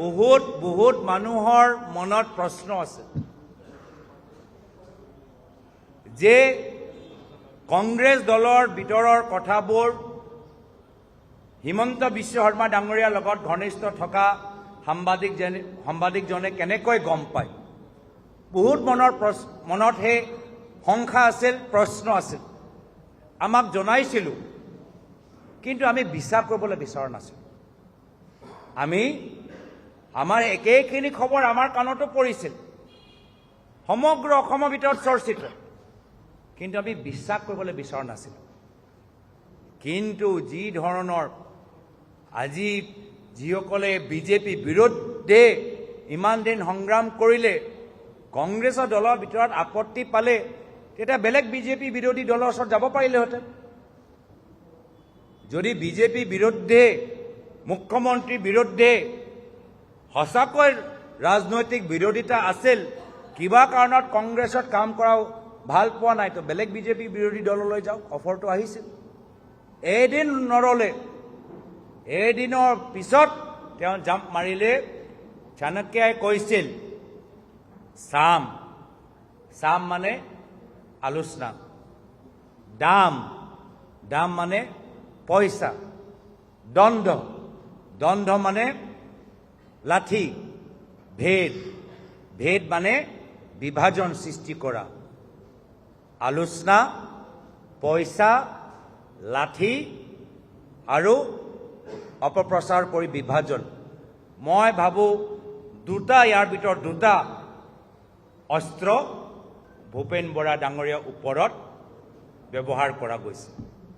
বহুত বহুত মানুহৰ মনত প্ৰশ্ন আছে। যে কংগ্ৰেছ দলৰ ভিতৰৰ কথাবোৰ হিমন্ত বিশ্ব শৰ্মা ডাঙৰীয়াৰ লগত ঘনিষ্ঠ থকা সাংবাদিকজনে সাংবাদিকজনে কেনেকৈ গম পায়? বহুত মনৰ প্ৰশ্ন, মনত সেই শংকা আছিল, প্ৰশ্ন আছিল। আমাক জনাইছিলোঁ, কিন্তু আমি বিশ্বাস কৰিবলৈ বিচৰা নাছিলোঁ। আমি আমাৰ একেখিনি খবৰ আমাৰ কাণতো পৰিছিল। সমগ্ৰ অসমৰ ভিতৰত চৰ্চিত। কিন্তু আমি বিশ্বাস কৰিবলৈ বিচৰা নাছিলোঁ। কিন্তু যি ধৰণৰ আজি যিসকলে বিজেপি বিৰুদ্ধে ইমান দিন সংগ্ৰাম কৰিলে, কংগ্ৰেছৰ দলৰ ভিতৰত আপত্তি পালে, তেতিয়া বেলেগ বিজেপি বিৰোধী দলৰ ওচৰত যাব পাৰিলেহেঁতেন। যদি বিজেপি বিৰুদ্ধে মুখ্যমন্ত্ৰীৰ বিৰুদ্ধে সঁচাকৈ ৰাজনৈতিক বিৰোধিতা আছিল, কিবা কাৰণত কংগ্ৰেছত কাম কৰা ভালো পোৱা নাই। তো বেলেগ বিজেপি বিৰোধী দললৈ যাওক, অফাৰটো আহিছিল। এদিন নৰলে, এদিনৰ পিছত তেওঁ জাম্প মাৰিলে, চাণক্যাই কৈছিল, চাম চাম মানে আলোচনা, দাম দাম মানে পইচা দণ্ড দণ্ড মানে লাঠি, ভেদ। ভেদ মানে বিভাজন সৃষ্টি কৰা। আলোচনা, পইচা, লাঠি আৰু অপপ্ৰচাৰ কৰি বিভাজন। মই ভাবোঁ দুটা, ইয়াৰ ভিতৰত দুটা। অস্ত্ৰ, ভূপেন বৰা ডাঙৰীয়াৰ ওপৰত ব্যৱহাৰ কৰা গৈছে।